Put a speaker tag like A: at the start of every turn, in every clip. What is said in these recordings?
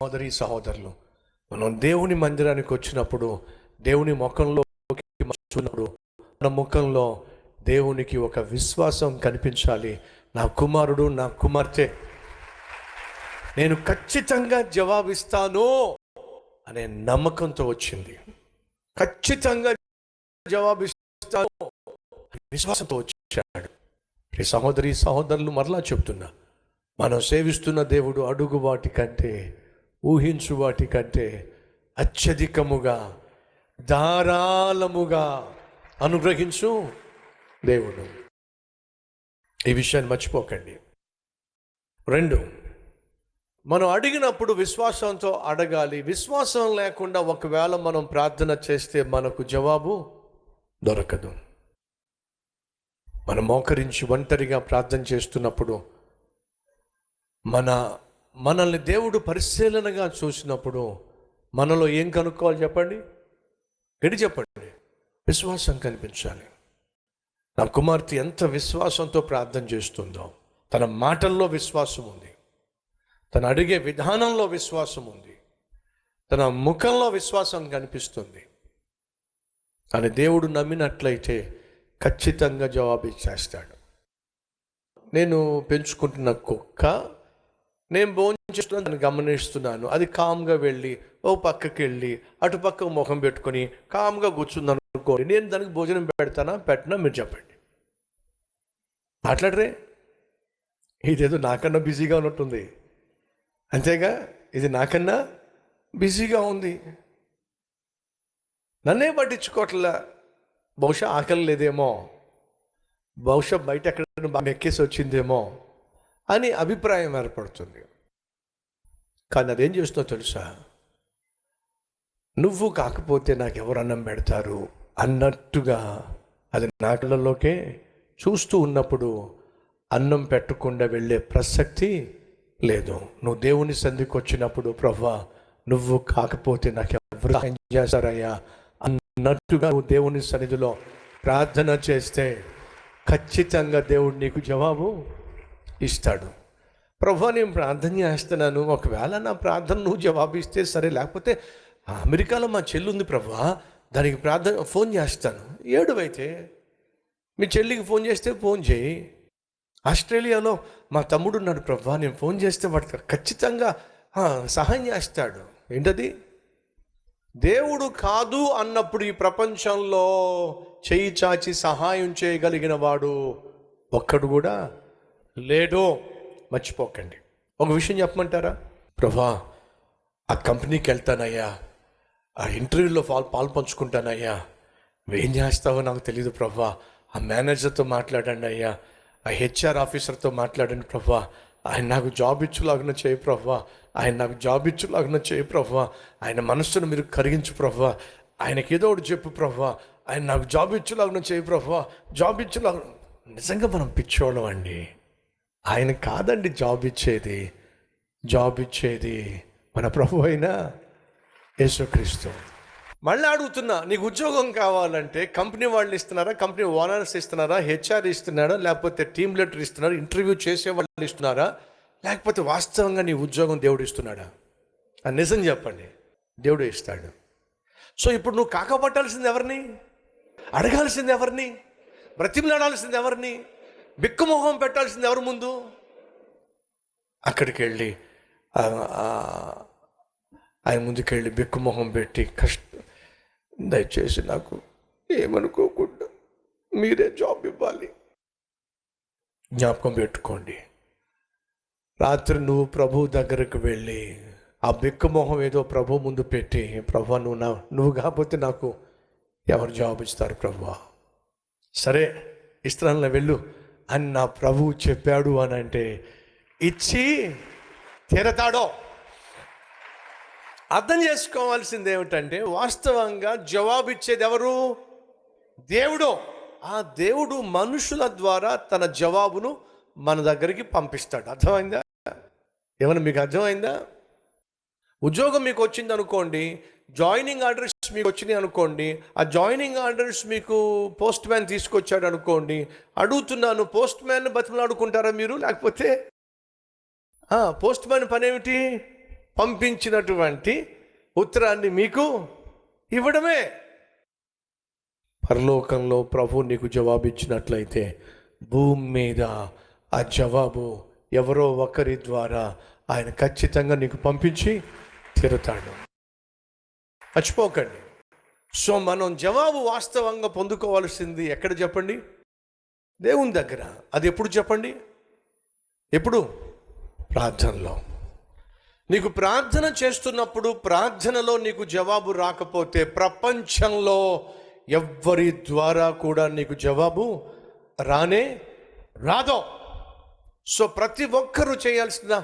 A: సహోదరి సహోదరులు మనం దేవుని మందిరానికి వచ్చినప్పుడు దేవుని ముఖంలో చూసినప్పుడు మన ముఖంలో దేవునికి ఒక విశ్వాసం కనిపించాలి. నా కుమారుడు నా కుమార్తె నేను ఖచ్చితంగా జవాబిస్తాను అనే నమ్మకంతో వచ్చింది. ఖచ్చితంగా జవాబిస్తాను విశ్వాసంతో వచ్చాడు. ఈ సహోదరి సహోదరులు మరలా చెప్తున్నా మనం సేవిస్తున్న దేవుడు అడుగు వాటి కంటే ఊహించు వాటి కంటే అత్యధికముగా ధారాళముగా అనుగ్రహించు దేవుడు. ఈ విషయాన్ని మర్చిపోకండి. రెండు మనం అడిగినప్పుడు విశ్వాసంతో అడగాలి. విశ్వాసం లేకుండా ఒకవేళ మనం ప్రార్థన చేస్తే మనకు జవాబు దొరకదు. మనం మోకరించి ఒంటరిగా ప్రార్థన చేస్తున్నప్పుడు మన మనల్ని దేవుడు పరిశీలనగా చూసినప్పుడు మనలో ఏం కనుక్కోవాలి చెప్పండి? గడి చెప్పండి? విశ్వాసం కనిపించాలి నా కుమార్తె ఎంత విశ్వాసంతో ప్రార్థన చేస్తుందో తన మాటల్లో విశ్వాసం ఉంది. తను అడిగే విధానంలో విశ్వాసం ఉంది. తన ముఖంలో విశ్వాసం కనిపిస్తుంది. అని దేవుడు నమ్మినట్లయితే ఖచ్చితంగా జవాబు ఇచ్చేస్తాడు నేను పెంచుకుంటున్న కుక్క నేను భోజనం చేస్తున్నా దాన్ని గమనిస్తున్నాను. అది కామ్గా వెళ్ళి ఓ పక్కకి వెళ్ళి అటు పక్క ముఖం పెట్టుకొని కామ్గా కూర్చుంది అనుకోండి నేను దానికి భోజనం పెడతానా పెట్టనా మీరు చెప్పండి. మాట్లాడరే ఇదేదో నాకన్నా బిజీగా ఉన్నట్టుంది. అంతేగా ఇది నాకన్నా బిజీగా ఉంది. నన్నే పట్టించుకోవట్లా. బహుశా ఆకలి లేదేమో. బహుశా బయట ఎక్కడ బాగా ఎక్కేసి వచ్చిందేమో. అని అభిప్రాయం ఏర్పడుతుంది. కానీ అదేం చేస్తుందో తెలుసా? నువ్వు కాకపోతే నాకు ఎవరు అన్నం పెడతారు? అన్నట్టుగా అది నా కళ్ళలోకే చూస్తూ ఉన్నప్పుడు అన్నం పెట్టకుండా వెళ్ళే ప్రసక్తి లేదు. నువ్వు దేవుని సంధికి వచ్చినప్పుడు ప్రభా నువ్వు కాకపోతే నాకు ఎవరు చేస్తారయ్యా? అన్నట్టుగా నువ్వు దేవుని సన్నిధిలో ప్రార్థన చేస్తే ఖచ్చితంగా దేవుడు నీకు జవాబు ఇస్తాడు. ప్రభా నేను ప్రార్థన చేస్తున్నాను. ఒకవేళ నా ప్రార్థన నువ్వు జవాబు ఇస్తే సరే లేకపోతే అమెరికాలో మా చెల్లి ఉంది ప్రభా దానికి ప్రార్థన ఫోన్ చేస్తాను. ఏడువైతే మీ చెల్లికి ఫోన్ చేస్తే ఫోన్ చేయి. ఆస్ట్రేలియాలో మా తమ్ముడు ఉన్నాడు ప్రభా నేను ఫోన్ చేస్తే వాడికి ఖచ్చితంగా సహాయం చేస్తాడు. ఏంటది? దేవుడు కాదు అన్నప్పుడు ఈ ప్రపంచంలో చేయి చాచి సహాయం చేయగలిగిన వాడు ఒక్కడు కూడా లేడో మర్చిపోకండి. ఒక విషయం చెప్పమంటారా? ప్రభా ఆ కంపెనీకి వెళ్తానయ్యా. ఆ ఇంటర్వ్యూలో పాల్ పాలు పంచుకుంటానయ్యా. ఏం చేస్తావో నాకు తెలియదు ప్రభా. ఆ మేనేజర్తో మాట్లాడండి అయ్యా. ఆ హెచ్ఆర్ ఆఫీసర్తో మాట్లాడండి ప్రభా. ఆయన నాకు జాబ్ ఇచ్చులాగిన చేయి ప్రభా. ఆయన నాకు జాబ్ ఇచ్చులాగిన చేయి ప్రభా. ఆయన మనస్సును మీరు కరిగించు ప్రభా. ఆయనకి ఏదో ఒకటి చెప్పు ప్రభా. ఆయన నాకు జాబ్ ఇచ్చులాగిన చేయి ప్రభా. జాబ్ ఇచ్చులాగా నిజంగా మనం పిచ్చోళ్ళం అండి. ఆయన కాదండి జాబ్ ఇచ్చేది. జాబ్ ఇచ్చేది మన ప్రభు అయినా యేసుక్రీస్తు. మళ్ళీ అడుగుతున్నా నీకు ఉద్యోగం కావాలంటే కంపెనీ వాళ్ళు ఇస్తున్నారా కంపెనీ ఓనర్స్ ఇస్తున్నారా హెచ్ఆర్ ఇస్తున్నారా లేకపోతే టీమ్ లీడర్ ఇస్తున్నారా ఇంటర్వ్యూ చేసే వాళ్ళు ఇస్తున్నారా లేకపోతే వాస్తవంగా నీ ఉద్యోగం దేవుడు ఇస్తున్నాడా? ఆ నిజం చెప్పండి దేవుడు ఇస్తాడు. సో ఇప్పుడు నువ్వు కాకపట్టాల్సింది ఎవరిని? అడగాల్సింది ఎవరిని? బ్రతిమలాడాల్సింది ఎవరిని? బిక్కుమొహం పెట్టాల్సింది ఎవరి ముందు? అక్కడికి వెళ్ళి ఆయన ముందుకెళ్ళి బిక్కుమొహం పెట్టి కష్ట దయచేసి నాకు ఏమనుకోకుండా మీరే జాబ్ ఇవ్వాలి. జ్ఞాపకం పెట్టుకోండి. రాత్రి నువ్వు ప్రభు దగ్గరకు వెళ్ళి ఆ బిక్కుమొహం ఏదో ప్రభు ముందు పెట్టి ప్రభు నువ్వు నా నువ్వు కాకపోతే నాకు ఎవరు జాబ్ ఇస్తారు ప్రభు? సరే ఇస్తాను వెళ్ళు. అని నా ప్రభువు చెప్పాడు అని అంటే ఇచ్చి తీరతాడో అర్థం చేసుకోవాల్సింది ఏమిటంటే వాస్తవంగా జవాబిచ్చేది ఎవరు? దేవుడు. ఆ దేవుడు మనుషుల ద్వారా తన జవాబును మన దగ్గరికి పంపిస్తాడు. అర్థమైందా? ఏమైనా మీకు అర్థమైందా? ఉద్యోగం మీకు వచ్చింది అనుకోండి జాయినింగ్ ఆర్డర్స్ మీకు వచ్చినాయి అనుకోండి ఆ జాయినింగ్ ఆర్డర్స్ మీకు పోస్ట్ మ్యాన్ తీసుకొచ్చాడు అనుకోండి అడుగుతున్నాను పోస్ట్ మ్యాన్ బతిమలాడుకుంటారా మీరు? లేకపోతే పోస్ట్ మ్యాన్ పని ఏమిటి పంపించినటువంటి ఉత్తరాన్ని మీకు ఇవ్వడమే. పరలోకంలో ప్రభు నీకు జవాబు ఇచ్చినట్లయితే భూమి మీద ఆ జవాబు ఎవరో ఒకరి ద్వారా ఆయన ఖచ్చితంగా నీకు పంపించి తీరుతాడు. మర్చిపోకండి. సో మనం జవాబు వాస్తవంగా పొందుకోవాల్సింది ఎక్కడ చెప్పండి? దేవుని దగ్గర. అది ఎప్పుడు చెప్పండి? ఎప్పుడు? ప్రార్థనలో. నీకు ప్రార్థన చేస్తున్నప్పుడు ప్రార్థనలో నీకు జవాబు రాకపోతే ప్రపంచంలో ఎవ్వరి ద్వారా కూడా నీకు జవాబు రానే రాదో. సో ప్రతి ఒక్కరూ చేయాల్సిన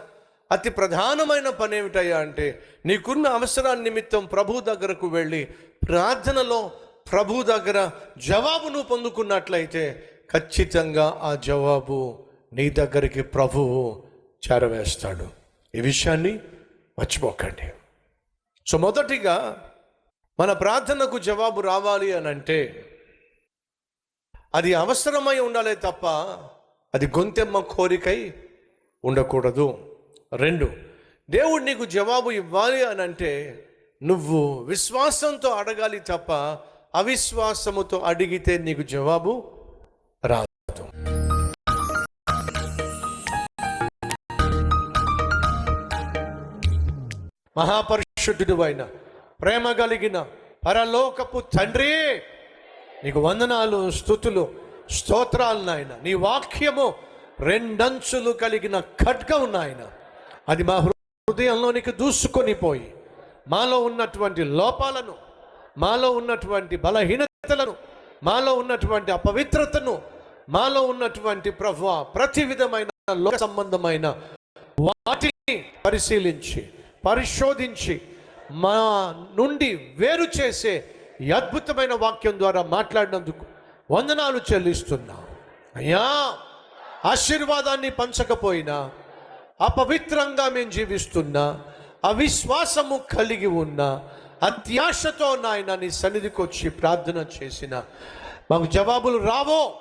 A: అతి ప్రధానమైన పని ఏమిటయ్యా అంటే నీకున్న అవసరాన్ని నిమిత్తం ప్రభు దగ్గరకు వెళ్ళి ప్రార్థనలో ప్రభు దగ్గర జవాబును పొందుకున్నట్లయితే ఖచ్చితంగా ఆ జవాబు నీ దగ్గరికి ప్రభువు చేరవేస్తాడు. ఈ విషయాన్ని మర్చిపోకండి. సో మొదటిగా మన ప్రార్థనకు జవాబు రావాలి అని అంటే అది అవసరమై ఉండాలి తప్ప అది గొంతెమ్మ కోరికై ఉండకూడదు. రెండు దేవుడు నీకు జవాబు ఇవ్వాలి అని అంటే నువ్వు విశ్వాసంతో అడగాలి తప్ప అవిశ్వాసముతో అడిగితే నీకు జవాబు రాదు. మహాపరిశుద్ధుడు అయిన ప్రేమ కలిగిన పరలోకపు తండ్రి నీకు వందనాలు స్థుతులు స్తోత్రాలు నాయన. నీ వాక్యము రెండంచులు కలిగిన ఖడ్గం నాయన. అది మా హృదయంలోనికి దూసుకొని పోయి మాలో ఉన్నటువంటి లోపాలను మాలో ఉన్నటువంటి బలహీనతలను మాలో ఉన్నటువంటి అపవిత్రతను మాలో ఉన్నటువంటి ప్రభు ప్రతి విధమైన లోక సంబంధమైన వాటిని పరిశీలించి పరిశోధించి మా నుండి వేరు చేసే ఈ అద్భుతమైన వాక్యం ద్వారా మాట్లాడినందుకు వందనాలు చెల్లిస్తున్నా. అయ్యా ఆశీర్వాదాన్ని పంచకపోయినా అపవిత్రంగా మేము జీవిస్తున్నా అవిశ్వాసము కలిగి ఉన్న అత్యాశతో నాయన నీ సన్నిధికి వచ్చి ప్రార్థన చేసిన మాకు జవాబులు రావో?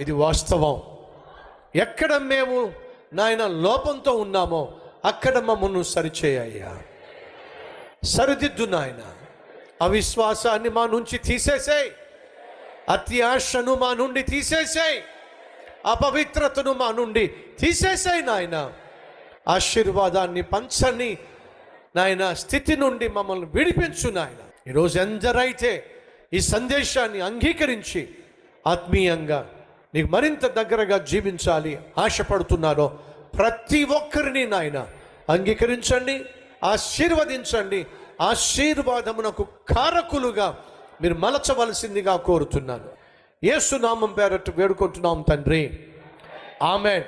A: ఇది వాస్తవం. ఎక్కడ మేము నాయన లోపంతో ఉన్నామో అక్కడ మమ్మల్ని సరిచేయ్యా సరిదిద్దు నాయన. అవిశ్వాసాన్ని మా నుంచి తీసేసేయి. అత్యాశను మా నుండి తీసేసేయి. అపవిత్రతను మా నుండి తీసేసేయి నాయన. ఆశీర్వాదాన్ని పంచని నాయన స్థితి నుండి మమ్మల్ని విడిపించు నాయన. ఈరోజు ఎందరైతే ఈ సందేశాన్ని అంగీకరించి ఆత్మీయంగా నీకు మరింత దగ్గరగా జీవించాలి ఆశపడుతున్నారో ప్రతి ఒక్కరిని నాయన అంగీకరించండి ఆశీర్వదించండి ఆశీర్వాదమునకు కారకులుగా మీరు మలచవలసిందిగా కోరుతున్నాను. ఏసునామం పేరట్టు వేడుకుంటున్నాం తండ్రి. ఆమె